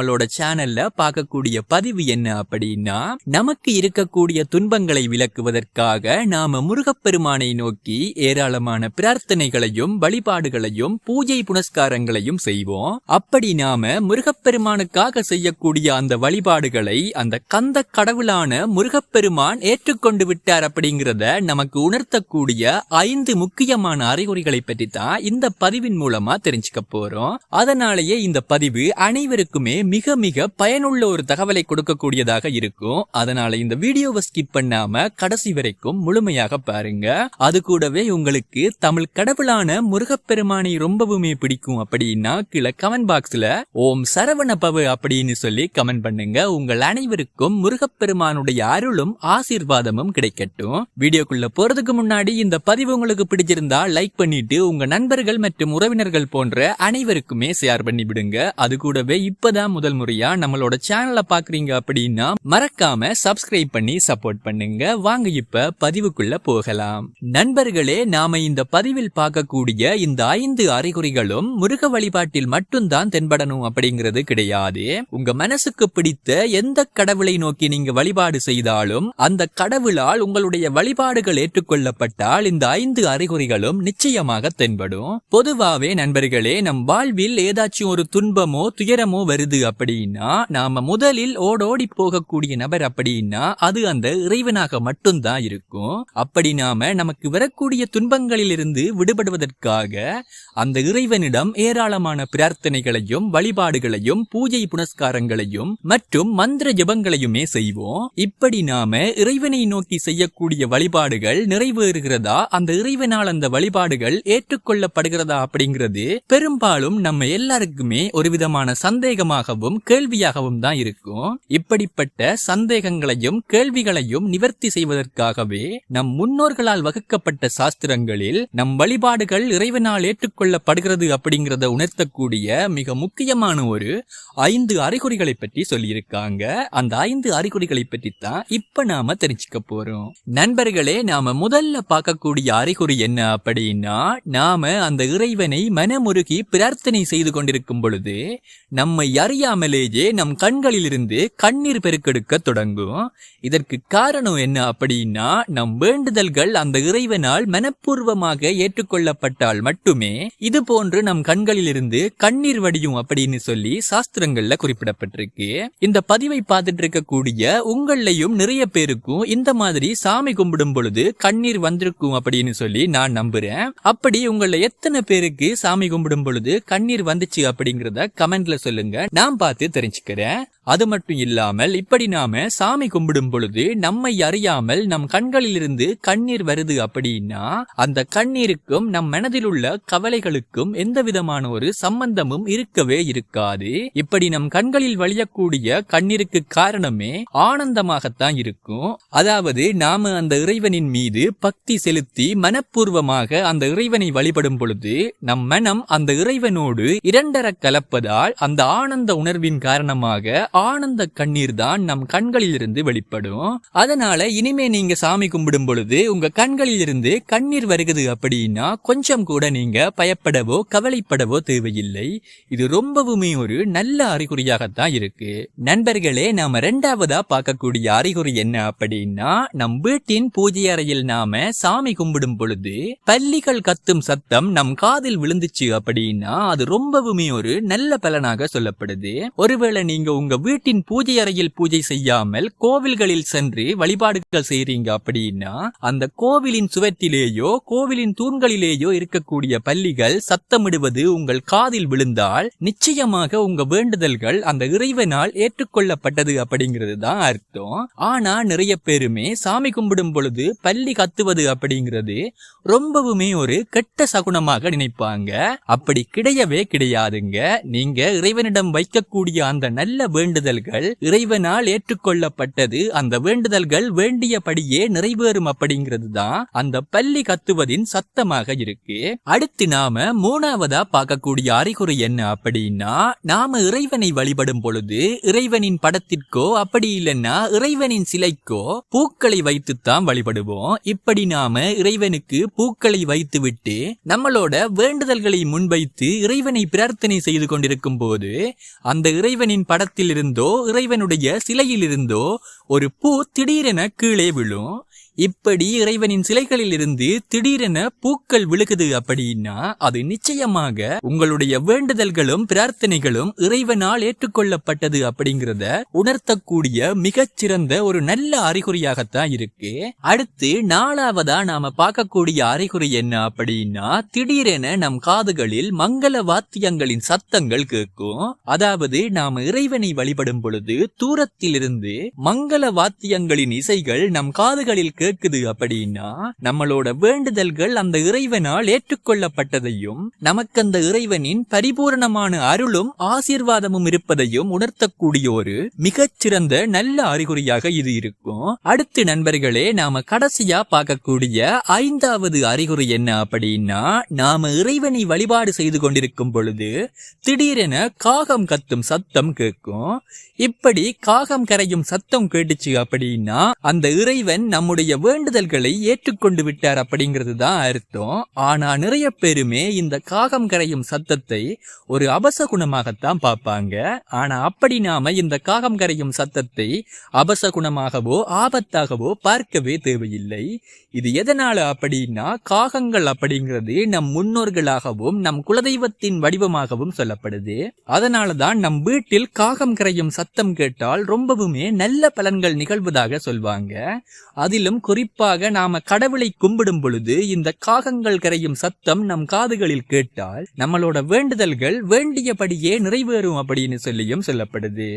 நம்மளோட சேனல்ல பார்க்கக்கூடிய பதிவு என்ன அப்படின்னா நமக்கு இருக்கக்கூடிய துன்பங்களை விளக்குவதற்காக நாம முருகப்பெருமானை நோக்கி ஏராளமான பிரார்த்தனைகளையும் வழிபாடுகளையும் பூஜை புனஸ்காரங்களையும் செய்வோம். அப்படி நாம முருகப்பெருமானுக்காக செய்யக்கூடிய அந்த வழிபாடுகளை அந்த கந்த கடவுளான முருகப்பெருமான் ஏற்றுக்கொண்டு விட்டார் அப்படிங்கிறத நமக்கு உணர்த்தக்கூடிய ஐந்து முக்கியமான அறிகுறிகளை பற்றி தான் இந்த பதிவின் மூலமா தெரிஞ்சுக்க போறோம். அதனாலேயே இந்த பதிவு அனைவருக்குமே மிக மிக பயனுள்ள ஒரு தகவலை கொடுக்கக்கூடியதாக இருக்கும். அதனால இந்த வீடியோவை ஸ்கிப் பண்ணாம கடைசி வரைக்கும் முழுமையாக பாருங்க. அது கூடவே உங்களுக்கு தமிழ் கடவுளான முருகப்பெருமானை ரொம்பவுமே பிடிக்கும் அப்படின்னா கீழே கமெண்ட் பாக்ஸ்ல ஓம் சரவண பவ அப்படின்னு சொல்லி கமெண்ட் பண்ணுங்க. உங்கள் அனைவருக்கும் முருகப்பெருமானுடைய அருளும் ஆசீர்வாதமும் கிடைக்கட்டும். வீடியோக்குள்ள போறதுக்கு முன்னாடி இந்த பதிவு உங்களுக்கு பிடிச்சிருந்தா லைக் பண்ணிட்டு உங்க நண்பர்கள் மற்றும் உறவினர்கள் போன்ற அனைவருக்குமே ஷேர் பண்ணி விடுங்க அது கூடவே இப்பதான் முதல் முறையா நம்மளோட சேனலை பாக்குறீங்க அப்படின்னா மறக்காம சப்ஸ்கிரைப் பண்ணி சப்போர்ட் பண்ணுங்க. வாங்க இப்ப பதிவுக்குள்ள போகலாம். நண்பர்களே நாம இந்த பதிவில் பார்க்கக்கூடிய இந்த ஐந்து அறிகுறிகளும் முருக வழிபாட்டில் மட்டும்தான் தென்படணும் அப்படிங்கிறது கிடையாது. உங்க மனசுக்கு பிடித்த எந்த கடவுளை நோக்கி நீங்க வழிபாடு செய்தாலும் அந்த கடவுளால் உங்களுடைய வழிபாடுகள் ஏற்றுக்கொள்ளப்பட்டால் இந்த ஐந்து அறிகுறிகளும் நிச்சயமாக தென்படும். பொதுவாவே நண்பர்களே நம் வாழ்வில் ஏதாச்சும் ஒரு துன்பமோ துயரமோ வருது அப்படின்னா நாம முதலில் ஓடோடி போகக்கூடிய நபர் அப்படின்னா அது அந்த இறைவனாக மட்டும்தான் இருக்கும். அப்படி நாம நமக்கு வரக்கூடிய துன்பங்களிலிருந்து விடுபடுவதற்காக அந்த இறைவனிடம் ஏராளமான பிரார்த்தனைகளையும் வழிபாடுகளையும் பூஜை புனஸ்காரங்களையும் மற்றும் மந்திர ஜபங்களையுமே செய்வோம். இப்படி நாம இறைவனை நோக்கி செய்யக்கூடிய வழிபாடுகள் நிறைவேறுகிறதா அந்த இறைவனால் அந்த வழிபாடுகள் ஏற்றுக்கொள்ளப்படுகிறதா அப்படிங்கிறது பெரும்பாலும் நம்ம எல்லாருக்குமே ஒரு விதமான சந்தேகமாக சந்தேகமாகவும் கேள்வியாகவும் தான் இருக்கும். இப்படிப்பட்ட சந்தேகங்களையும் கேள்விகளையும் நிவர்த்தி செய்வதற்காகவே நம் முன்னோர்களால் வகுக்கப்பட்ட சாஸ்திரங்களில் நம் வழிபாடுகள் இறைவனால் ஏற்றுக்கொள்ளப்படுகிறது அப்படிங்கிறத உணர்த்தக்கூடிய மிக முக்கியமான ஒரு ஐந்து அறிகுறிகளை பற்றி சொல்லியிருக்காங்க. அந்த ஐந்து அறிகுறிகளை பற்றி தான் இப்ப நாம தெரிஞ்சுக்க போறோம். நண்பர்களே நாம முதல்ல பார்க்கக்கூடிய அறிகுறி என்ன அப்படின்னா நாம அந்த இறைவனை மனமுருகி பிரார்த்தனை செய்து கொண்டிருக்கும் பொழுது நம்மை தெரியாமலேயே நம் கண்களிலிருந்து கண்ணீர் பெருக்கெடுக்க தொடங்கும். இதற்கு காரணம் என்ன அப்படின்னா நம் வேண்டுதல்கள் அந்த இறைவனால் மனப்பூர்வமாக ஏற்றுக்கொள்ளப்பட்டால் மட்டுமே இது போன்று நம் கண்களிலிருந்து கண்ணீர் வடியும் அப்படின்னு சொல்லி சாஸ்திரங்கள்ல குறிப்பிடப்பட்டிருக்கு. இந்த பதிவை பார்த்துட்டு இருக்கக்கூடிய உங்களையும் நிறைய பேருக்கும் இந்த மாதிரி சாமி கும்பிடும் பொழுது கண்ணீர் வந்திருக்கும் அப்படின்னு சொல்லி நான் நம்புறேன். அப்படி உங்களை எத்தனை பேருக்கு சாமி கும்பிடும் பொழுது கண்ணீர் வந்துச்சு அப்படிங்கறத கமெண்ட்ல சொல்லுங்க. நான் பார்த்து தெரிஞ்சுக்கிறேன். அது மட்டும் இல்லாமல் இப்படி நாம சாமி கும்பிடும் பொழுது நம்மை அறியாமல் நம் கண்களிலிருந்து கண்ணீர் வருது அப்படின்னா அந்த கண்ணீருக்கும் நம் மனதில் உள்ள கவலைகளுக்கும் எந்த விதமான ஒரு சம்பந்தமும் இருக்கவே இருக்காது. இப்படி நம் கண்களில் வழியக்கூடிய கண்ணீருக்கு காரணமே ஆனந்தமாகத்தான் இருக்கும். அதாவது நாம அந்த இறைவனின் மீது பக்தி செலுத்தி மனப்பூர்வமாக அந்த இறைவனை வழிபடும் பொழுது நம் மனம் அந்த இறைவனோடு இரண்டர கலப்பதால் அந்த ஆனந்த உணர்வின் காரணமாக ஆனந்த கண்ணீர் தான் நம் கண்களில் இருந்து வெளிப்படும். அதனால இனிமே நீங்க சாமி கும்பிடும் பொழுது உங்க கண்களில் இருந்து கண்ணீர் வருகிறது அப்படின்னா கொஞ்சம் கூட நீங்க பயப்படவோ கவலைப்படவோ தேவையில்லை. இது ரொம்பவுமே ஒரு நல்ல அறிகுறியாகத்தான் இருக்கு. நண்பர்களே நாம ரெண்டாவதா பார்க்கக்கூடிய அறிகுறி என்ன அப்படின்னா நம் வீட்டின் பூஜை அறையில் நாம சாமி கும்பிடும் பொழுது பள்ளிகள் கத்தும் சத்தம் நம் காதில் விழுந்துச்சு அப்படின்னா அது ரொம்பவுமே ஒரு நல்ல பலனாக சொல்லப்படுது. ஒருவேளை நீங்க உங்க வீட்டின் பூஜை அறையில் பூஜை செய்யாமல் கோவில்களில் சென்று வழிபாடுகள் செய்றீங்க அப்படின்னா அந்த கோவிலின் சுவற்றிலேயோ கோவிலின் தூண்களிலேயோ இருக்கக்கூடிய பள்ளிகள் சத்தமிடுவது உங்கள் காதில் விழுந்தால் நிச்சயமாக உங்க வேண்டுதல்கள் அந்த இறைவனால் ஏற்றுக்கொள்ளப்பட்டது அப்படிங்கிறது தான் அர்த்தம். ஆனா நிறைய பேருமே சாமி கும்பிடும் பொழுது பள்ளி கத்துவது அப்படிங்கிறது ரொம்பவுமே ஒரு கெட்ட சகுனமாக நினைப்பாங்க. அப்படி கிடையவே கிடையாதுங்க. நீங்க இறைவனிடம் வைக்கக்கூடிய அந்த நல்ல வேண்டு வேண்டுதல்கள் இறைவனால் ஏற்றுக்கொள்ளப்பட்டது. அந்த வேண்டுதல்கள் வேண்டியபடியே நிறைவேறும் அப்படிங்கிறது தான் அந்த பள்ளி கத்துவதின் சத்தமாக இருக்கு. அடுத்து நாம மூணாவதா பார்க்கக்கூடிய அறிகுறி என்ன அப்படின்னா நாம இறைவனை வழிபடும் பொழுது இறைவனின் படத்திற்கோ அப்படி இல்லைன்னா இறைவனின் சிலைக்கோ பூக்களை வைத்துத்தான் வழிபடுவோம். இப்படி நாம இறைவனுக்கு பூக்களை வைத்துவிட்டு நம்மளோட வேண்டுதல்களை முன்வைத்து இறைவனை பிரார்த்தனை செய்து கொண்டிருக்கும் போது அந்த இறைவனின் படத்தில் இருந்தோ இறைவனுடைய சிலையிலிருந்தோ ஒரு பூ திடீரென கீழே விழும். இப்படி இறைவனின் சிலைகளில் இருந்து திடீரென பூக்கள் விழுகுது அப்படின்னா அது நிச்சயமாக உங்களுடைய வேண்டுதல்களும் பிரார்த்தனைகளும் இறைவனால் ஏற்றுக்கொள்ளப்பட்டது அப்படிங்கிறத உணர்த்தக்கூடிய மிகச்சிறந்த ஒரு நல்ல அறிகுறியாகத்தான் இருக்கு. அடுத்து நாலாவதா நாம பார்க்கக்கூடிய அறிகுறி என்ன அப்படின்னா திடீரென நம் காதுகளில் மங்கள வாத்தியங்களின் சத்தங்கள் கேட்கும். அதாவது நாம இறைவனை வழிபடும் பொழுது தூரத்திலிருந்து மங்கள வாத்தியங்களின் இசைகள் நம் காதுகளில் கேட்குது அப்படின்னா நம்மளோட வேண்டுதல்கள் அந்த இறைவனால் ஏற்றுக்கொள்ளப்பட்டதையும் நமக்கு அந்த இறைவனின் பரிபூரணமான அருளும் ஆசீர்வாதமும் இருப்பதையும் உணர்த்தக்கூடிய ஒரு மிகச்சிறந்த நல்ல அறிகுறியாக இது இருக்கும். அடுத்து நண்பர்களே நாம கடைசியா பார்க்கக்கூடிய ஐந்தாவது அறிகுறி என்ன அப்படின்னா நாம இறைவனை வழிபாடு செய்து கொண்டிருக்கும் பொழுது திடீரென காகம் கத்தும் சத்தம் கேட்கும். இப்படி காகம் கரையும் சத்தம் கேட்டுச்சு அப்படின்னா அந்த இறைவன் நம்முடைய வேண்டுதல்களை ஏற்றுக்கொண்டு விட்டார் அப்படிங்கிறது தான் அர்த்தம். ஆனா நிறைய பேருமே இந்த காகம் கரையும் சத்தத்தை ஒரு அபச குணமாகத்தான் பார்ப்பாங்க. ஆனா அப்படி நாம இந்த காகம் கரையும் சத்தத்தை அபச குணமாகவோ ஆபத்தாகவோ பார்க்கவே தேவையில்லை. இது எதனால அப்படின்னா காகங்கள் அப்படிங்கிறது நம் முன்னோர்களாகவும் நம் குலதெய்வத்தின் வடிவமாகவும் சொல்லப்படுது. அதனாலதான் நம் வீட்டில் காகம் கரையும் சத்தம் கேட்டால் ரொம்பவுமே நல்ல பலன்கள் நிகழ்வதாக சொல்வாங்க. அதிலும் குறிப்பாக நாம கடவுளை கும்பிடும் பொழுது இந்த காகங்கள் கரையும் சத்தம் நம் காதுகளில் கேட்டால் நம்மளோட வேண்டுதல்கள் வேண்டியபடியே நிறைவேறும் அப்படின்னு சொல்லியும் சொல்லப்படுது.